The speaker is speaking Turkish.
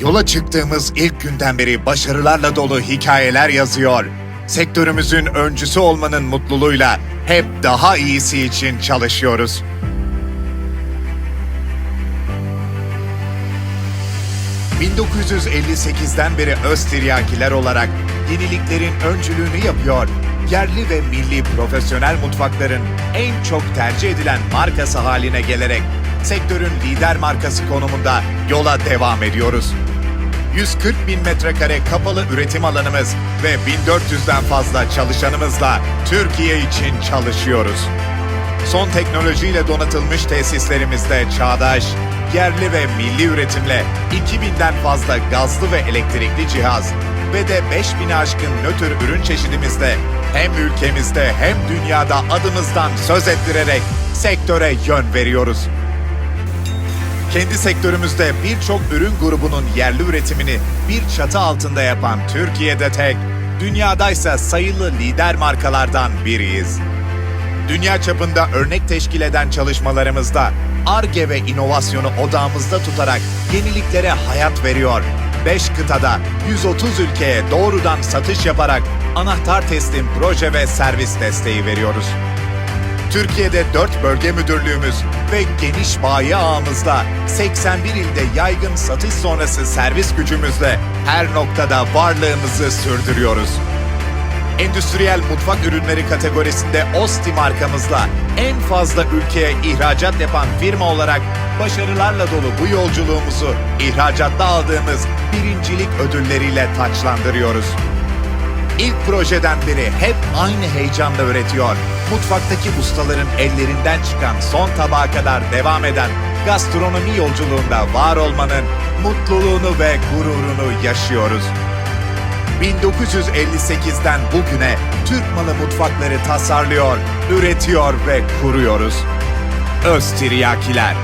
yola çıktığımız ilk günden beri başarılarla dolu hikayeler yazıyor. Sektörümüzün öncüsü olmanın mutluluğuyla hep daha iyisi için çalışıyoruz. ...1958'den beri Öztiryakiler olarak yeniliklerin öncülüğünü yapıyor. Yerli ve milli profesyonel mutfakların en çok tercih edilen markası haline gelerek sektörün lider markası konumunda yola devam ediyoruz. 140 bin metrekare kapalı üretim alanımız ve 1400'den fazla çalışanımızla Türkiye için çalışıyoruz. Son teknolojiyle donatılmış tesislerimizde çağdaş, yerli ve milli üretimle 2000'den fazla gazlı ve elektrikli cihaz ve de 5000'i aşkın nötr ürün çeşidimizde hem ülkemizde hem dünyada adımızdan söz ettirerek sektöre yön veriyoruz. Kendi sektörümüzde birçok ürün grubunun yerli üretimini bir çatı altında yapan Türkiye'de tek, dünyadaysa sayılı lider markalardan biriyiz. Dünya çapında örnek teşkil eden çalışmalarımızda ARGE ve inovasyonu odağımızda tutarak yeniliklere hayat veriyor. 5 kıtada 130 ülkeye doğrudan satış yaparak anahtar teslim proje ve servis desteği veriyoruz. Türkiye'de 4 bölge müdürlüğümüz ve geniş bayi ağımızla 81 ilde yaygın satış sonrası servis gücümüzle her noktada varlığımızı sürdürüyoruz. Endüstriyel mutfak ürünleri kategorisinde Osti markamızla en fazla ülkeye ihracat yapan firma olarak başarılarla dolu bu yolculuğumuzu ihracatta aldığımız birincilik ödülleriyle taçlandırıyoruz. İlk projeden beri hep aynı heyecanla üretiyor. Mutfaktaki ustaların ellerinden çıkan son tabağa kadar devam eden gastronomi yolculuğunda var olmanın mutluluğunu ve gururunu yaşıyoruz. 1958'den bugüne Türk malı mutfakları tasarlıyor, üretiyor ve kuruyoruz. Öztiryakiler